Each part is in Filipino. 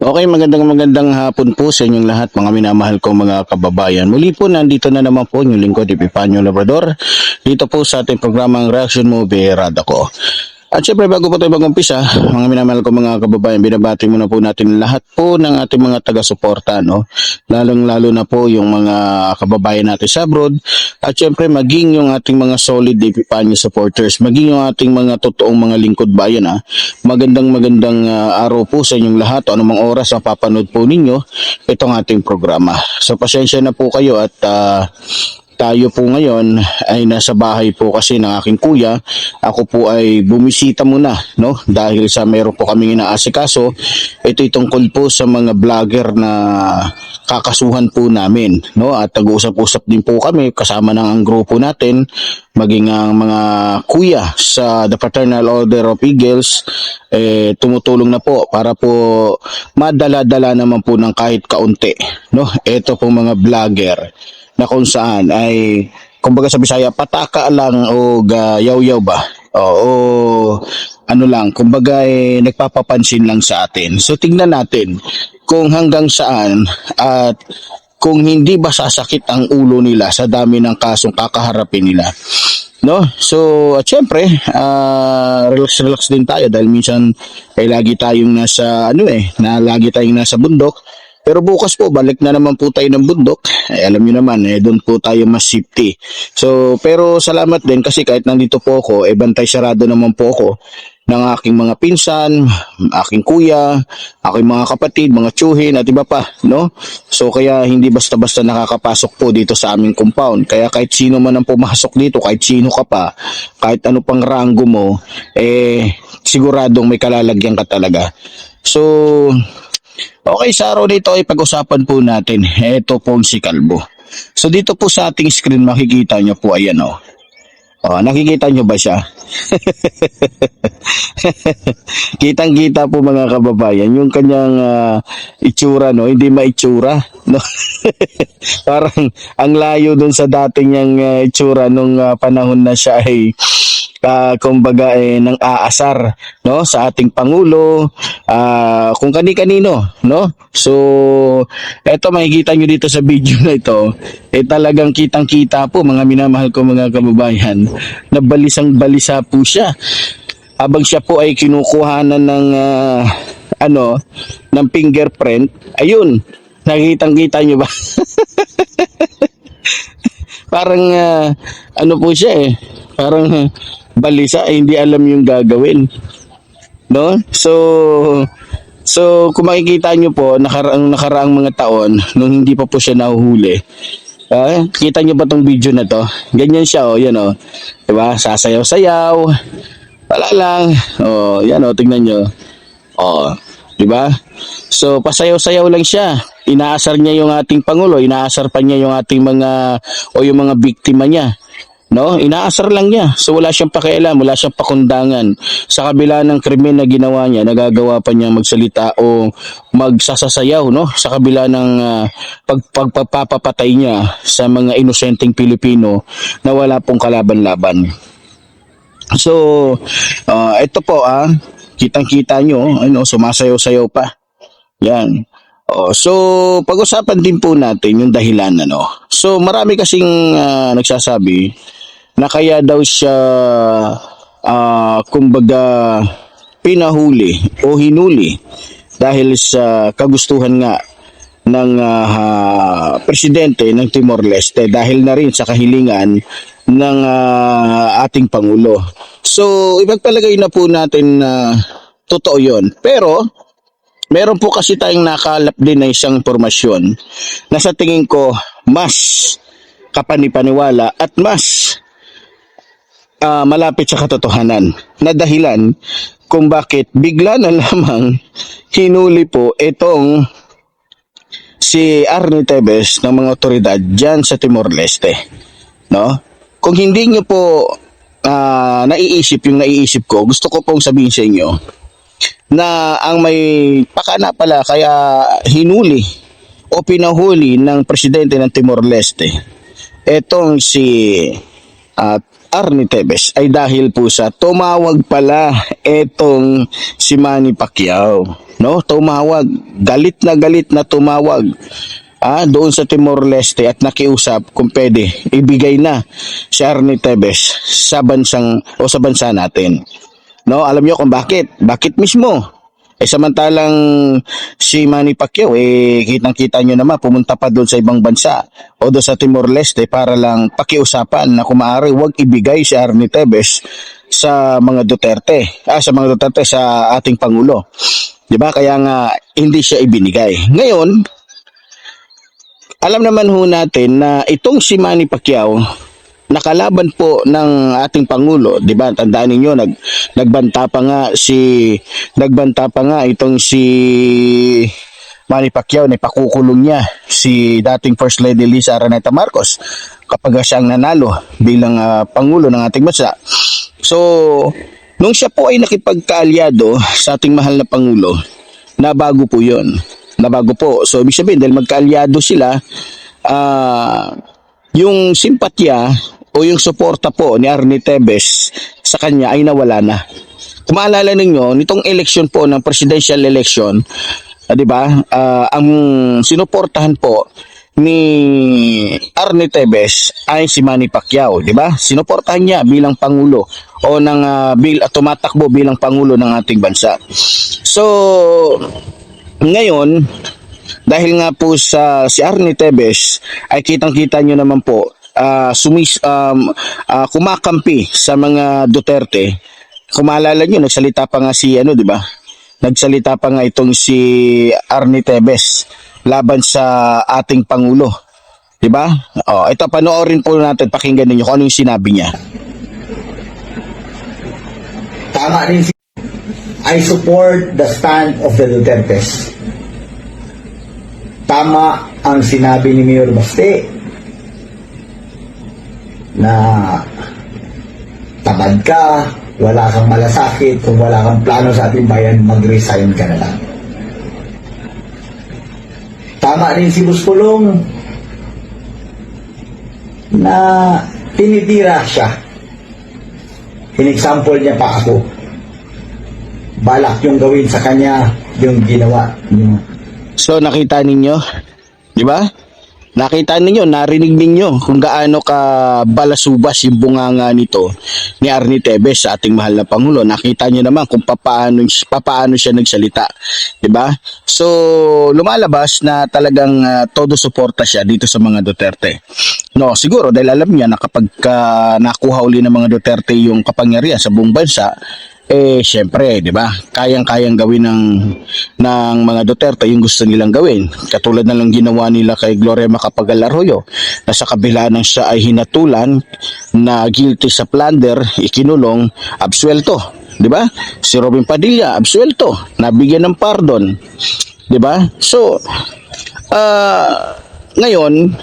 Okay, magandang magandang hapon po sa inyong lahat mga minamahal kong mga kababayan. Muli po nandito na naman po yung lingkod Epifanio Labrador dito po sa ating programang Reaction Movie Radako. At syempre bago po tayo mag-umpisa, mga minamahal kong mga kababayan, binabati muna po natin lahat po ng ating mga taga-suporta, no? Lalong-lalo na po yung mga kababayan natin sa abroad. At syempre maging yung ating mga solid Epifanio supporters, maging yung ating mga totoong mga lingkod bayan, ha? Magandang magandang ah, araw po sa inyong lahat o anumang oras na papanood po ninyo itong ating programa. So pasensya na po kayo at ah, tayo po ngayon ay nasa bahay po kasi ng aking kuya. Ako po ay bumisita muna, no? Dahil sa meron po kaming inaasikaso. Ito tungkol po sa mga vlogger na kakasuhan po namin, no? At nag-uusap-usap din po kami kasama ng ang grupo natin, maging ang mga kuya sa The Fraternal Order of Eagles, eh, tumutulong na po para po madala-dala naman po ng kahit kaunti, no? Ito po mga vlogger na kung saan ay kumbaga sa Bisaya pataka lang o ga yaw-yaw ba? O, o ano lang kumbaga eh, nagpapapansin lang sa atin. So tingnan natin kung hanggang saan at kung hindi ba sasakit ang ulo nila sa dami ng kasong kakaharapin nila. No? So at syempre ah, relax relax din tayo dahil minsan ay lagi tayong nasa ano eh na lagi tayong nasa bundok pero bukas po, balik na naman po tayo ng bundok. Eh, alam niyo naman, eh, doon po tayo mas safety. So, pero salamat din kasi kahit nandito po ako, eh, bantay sarado naman po ako ng aking mga pinsan, aking kuya, aking mga kapatid, mga tsuhin at iba pa, no? So, kaya hindi basta-basta nakakapasok po dito sa aming compound. Kaya kahit sino man ang pumasok dito, kahit sino ka pa, kahit ano pang ranggo mo, eh, siguradong may kalalagyan ka talaga. So, Okay, sa araw nito ay pag-usapan po natin. Ito po si Kalbo. So dito po sa ating screen makikita nyo po ayan o. Oh. nakikita nyo ba siya? Kitang-kita po mga kababayan yung kanyang ah, itsura no, hindi maitsura no. Parang ang layo dun sa dating niyang ah, itsura nung ah, panahon na siya ay uh, kumbaga eh, ng aasar no sa ating pangulo ah, kung kani-kanino no? So eto makikita nyo dito sa video na ito eh talagang kitang-kita po mga minamahal ko mga kababayan na balisang balisa po siya. Habang siya po ay kinukuhanan ng ah, ano ng fingerprint ayun nakikitang-kita nyo ba? Parang ah, ano po siya eh parang ah, balisa ay hindi alam yung gagawin. No? So so kung makikita nyo po nakaraang nakaraang mga taon nung hindi pa po siya nahuhuli ah, kita nyo ba tong video na to? Ganyan siya oh yan oh. Diba? Sasayaw-sayaw. Wala lang. Oh yan oh tingnan nyo. Oh di ba so pasayaw-sayaw lang siya. Inaasar niya yung ating pangulo inaasar pa niya yung ating mga o yung mga biktima niya no inaasar lang niya so wala siyang pakialam wala siyang pakundangan sa kabila ng krimen na ginawa niya nagagawa pa niya magsalita o magsasasayaw no sa kabila ng pag, pagpapapatay niya sa mga inosenteng Pilipino na wala pong kalaban-laban So, ah, ito po ah, kitang-kita nyo, ano, sumasayaw-sayaw pa. Yan. Oh, so, pag-usapan din po natin yung dahilan, ano. So, marami kasing ah, nagsasabi na kaya daw siya, ah, kumbaga, pinahuli o hinuli dahil sa kagustuhan nga ng ah, presidente ng Timor-Leste dahil na rin sa kahilingan ng ah, ating Pangulo. So, ipagpalagay na po natin na totoo yon. Pero, meron po kasi tayong nakalap din na isang impormasyon na sa tingin ko mas kapanipaniwala at mas ah, malapit sa katotohanan na dahilan kung bakit bigla na lamang hinuli po itong si Arnie Tevez ng mga otoridad dyan sa Timor-Leste. No? Kung hindi nyo po ah, naiisip yung naiisip ko, gusto ko pong sabihin sa inyo na ang may pakana pala kaya hinuli o pinahuli ng presidente ng Timor-Leste etong si at Arnie Tevez ay dahil po sa tumawag pala etong si Manny Pacquiao. No? Tumawag. Galit na galit na tumawag. Ah, doon sa Timor-Leste at nakiusap kung pwede ibigay na si Arnie Tevez sa bansang o sa bansa natin. No, alam niyo kung bakit? Bakit mismo? Eh samantalang si Manny Pacquiao eh kitang-kita niyo naman pumunta pa doon sa ibang bansa o doon sa Timor-Leste para lang pakiusapan na kung maaari wag ibigay si Arnie Tevez sa mga Duterte. Ah, sa mga Duterte sa ating pangulo. 'Di ba? Kaya nga hindi siya ibinigay. Ngayon, alam naman ho natin na itong si Manny Pacquiao nakalaban po ng ating pangulo, 'di ba? Tandaan niyo nag nagbanta pa nga si nagbanta pa nga itong si Manny Pacquiao na ipakukulong niya si dating First Lady Lisa Araneta Marcos kapag siyang nanalo bilang ah, pangulo ng ating bansa. So, nung siya po ay nakipagkaalyado sa ating mahal na pangulo, nabago po 'yon. Nabago po. So, ibig sabihin dahil magkaalyado sila, ah yung simpatya o yung suporta po ni Arnie Tevez sa kanya ay nawala na. Kung maalala ninyo, nitong election po ng presidential election, ah, 'di ba? ah, ang sinuportahan po ni Arnie Tevez ay si Manny Pacquiao, 'di ba? Sinuportahan niya bilang pangulo o ng ah, bil at tumatakbo bilang pangulo ng ating bansa. So, ngayon, dahil nga po sa si Arnie Tevez ay kitang-kita nyo naman po ah, sumis um, ah, kumakampi sa mga Duterte. Kung maalala nyo, nagsalita pa nga si ano, di ba? Nagsalita pa nga itong si Arnie Tevez laban sa ating pangulo. Di ba? Oh, ito panoorin po natin pakinggan niyo kung ano yung sinabi niya. Tama rin si I support the stand of the Dutertes. Tama ang sinabi ni Mayor Baste na tabad ka, wala kang malasakit, kung wala kang plano sa ating bayan, mag-resign ka na lang. Tama rin si Buspulong na tinitira siya. In-example niya pa ako balak yung gawin sa kanya yung ginawa niyo. So nakita ninyo, 'di ba? Nakita ninyo, narinig ninyo kung gaano ka balasubas yung bunganga nito ni Arnie Tevez sa ating mahal na pangulo. Nakita niyo naman kung papaano papaano siya nagsalita, ba? So lumalabas na talagang ah, todo suporta siya dito sa mga Duterte. No, siguro dahil alam niya na kapag ka nakuha uli ng mga Duterte yung kapangyarihan sa buong bansa, eh syempre, 'di ba? Kayang-kayang gawin ng ng mga Duterte yung gusto nilang gawin. Katulad na lang ginawa nila kay Gloria Macapagal Arroyo na sa kabila ng siya ay hinatulan na guilty sa plunder, ikinulong, absuelto, 'di ba? Si Robin Padilla absuelto, nabigyan ng pardon, 'di ba? So, ah ngayon,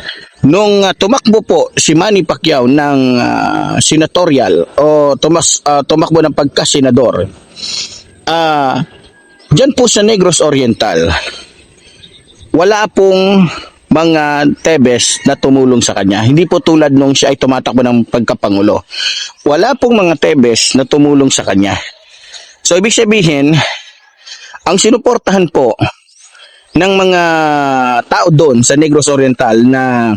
nung ah, tumakbo po si Manny Pacquiao ng ah, senatorial o tumas, ah, tumakbo ng pagka-senador, ah Diyan po sa Negros Oriental, wala pong mga Tebes na tumulong sa kanya. Hindi po tulad nung siya ay tumatakbo ng pagkapangulo. Wala pong mga Tebes na tumulong sa kanya. So, ibig sabihin, ang sinuportahan po ng mga tao doon sa Negros Oriental na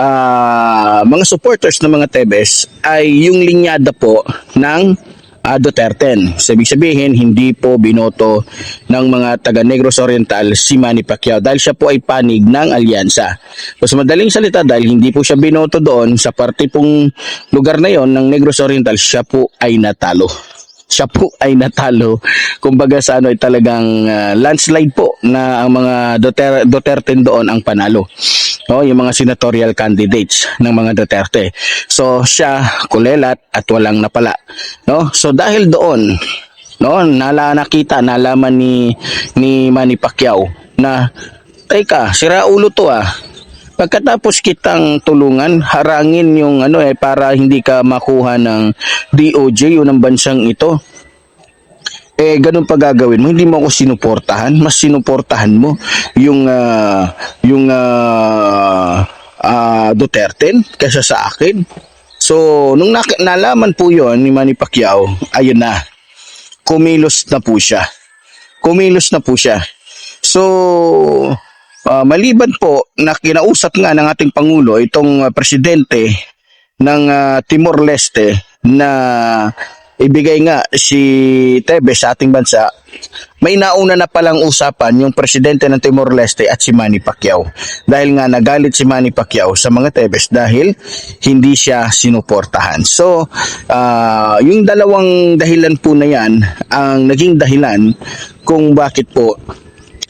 ah, mga supporters ng mga Tebes ay yung linyada po ng uh, Duterte. So, ibig sabihin, hindi po binoto ng mga taga Negros Oriental si Manny Pacquiao dahil siya po ay panig ng alyansa. Sa madaling salita, dahil hindi po siya binoto doon sa parte pong lugar na yon ng Negros Oriental, siya po ay natalo siya po ay natalo. Kumbaga sa ano ay talagang ah, landslide po na ang mga Duterte, Duterte doon ang panalo. No, yung mga senatorial candidates ng mga Duterte. So siya kulelat at walang napala. No? So dahil doon no, nala nakita, nalaman ni ni Manny Pacquiao na teka, sira ulo to ah. Pagkatapos kitang tulungan, harangin yung ano eh para hindi ka makuha ng DOJ o ng bansang ito. Eh ganun pa gagawin mo, hindi mo ako sinuportahan, mas sinuportahan mo yung ah, yung ah, ah, Duterte kaysa sa akin. So, nung nalaman po yon ni Manny Pacquiao, ayun na, kumilos na po siya. Kumilos na po siya. So, ah, maliban po na kinausap nga ng ating Pangulo itong ah, presidente ng ah, Timor-Leste na ibigay nga si Tebes sa ating bansa, may nauna na palang usapan yung presidente ng Timor-Leste at si Manny Pacquiao. Dahil nga nagalit si Manny Pacquiao sa mga Tebes dahil hindi siya sinuportahan. So, ah, yung dalawang dahilan po na yan ang naging dahilan kung bakit po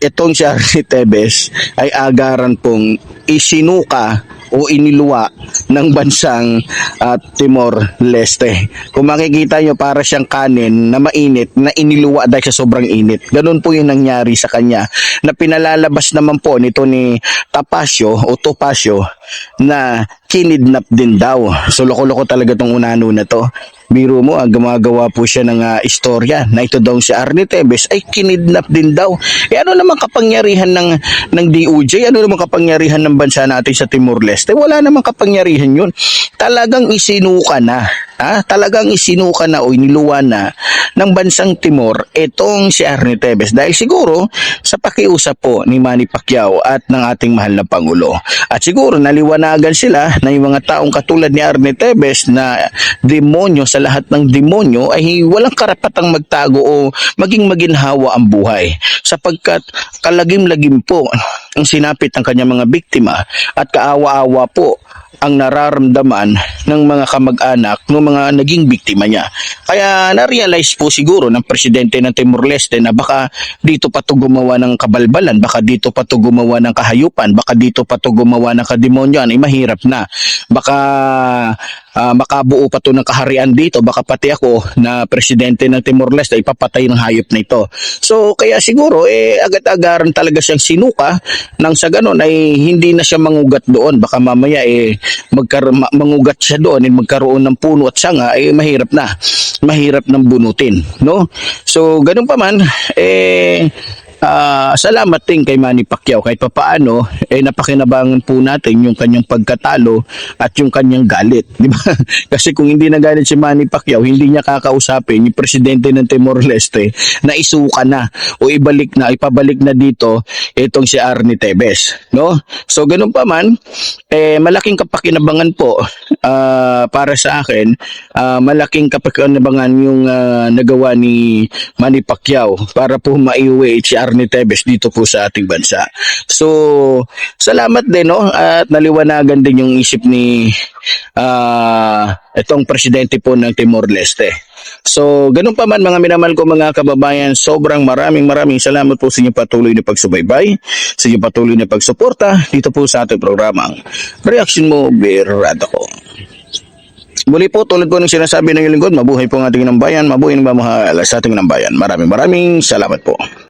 itong si Arnie Tebes ay agaran pong isinuka o iniluwa ng bansang ah, Timor-Leste. Kung makikita nyo, para siyang kanin na mainit na iniluwa dahil sa sobrang init. Ganun po yung nangyari sa kanya na pinalalabas naman po nito ni Tapasio o Topacio na kinidnap din daw. So loko-loko talaga tong unano na to. Biro mo, ah, gumagawa po siya ng ah, istorya na ito daw si Arnie Tebes ay kinidnap din daw. Eh ano naman kapangyarihan ng, ng DOJ? Ano naman kapangyarihan ng bansa natin sa Timor-Leste? Wala naman kapangyarihan yun. Talagang isinuka na. Ha? Talagang isinuka na o iniluwa na ng bansang Timor itong si Arnie Tebes dahil siguro sa pakiusap po ni Manny Pacquiao at ng ating mahal na Pangulo. At siguro naliwanagan sila na yung mga taong katulad ni Arnie Tebes na demonyo sa lahat ng demonyo ay walang karapatang magtago o maging maginhawa ang buhay sapagkat kalagim-lagim po ang sinapit ng kanyang mga biktima at kaawa-awa po ang nararamdaman ng mga kamag-anak ng mga naging biktima niya. Kaya na-realize po siguro ng presidente ng Timor-Leste na baka dito pa to gumawa ng kabalbalan, baka dito pa to gumawa ng kahayupan, baka dito pa to gumawa ng kademonyoan, ay mahirap na. Baka ah, makabuo pa to ng kaharian dito, baka pati ako na presidente ng Timor-Leste ay papatay ng hayop na ito. So kaya siguro eh agad-agaran talaga siyang sinuka nang sa ganon ay hindi na siya mangugat doon. Baka mamaya eh magkar ma- mangugat siya doon at magkaroon ng puno at sanga eh mahirap na. Mahirap nang bunutin, no? So ganun pa man eh Ah, salamat din kay Manny Pacquiao kahit papaano eh napakinabangan po natin yung kanyang pagkatalo at yung kanyang galit, di ba? Kasi kung hindi nagalit si Manny Pacquiao, hindi niya kakausapin yung presidente ng Timor-Leste na isuka na o ibalik na, ipabalik na dito itong si Arnie Tebes, no? So ganun pa man, eh malaking kapakinabangan po ah, para sa akin, ah, malaking kapakinabangan yung ah, nagawa ni Manny Pacquiao para po maiuwi si Arnie Tebes dito po sa ating bansa. So, salamat din no at naliwanagan din yung isip ni ah itong presidente po ng Timor-Leste. So, ganun pa man mga minamahal ko mga kababayan, sobrang maraming maraming salamat po sa inyong patuloy na pagsubaybay, sa inyong patuloy na pagsuporta dito po sa ating programang Reaction mo, Birada ko. Muli po, tulad po ng sinasabi ng lingkod, mabuhay po ang ating ng bayan, mabuhay ng mamahal sa ating ng bayan. Maraming maraming salamat po.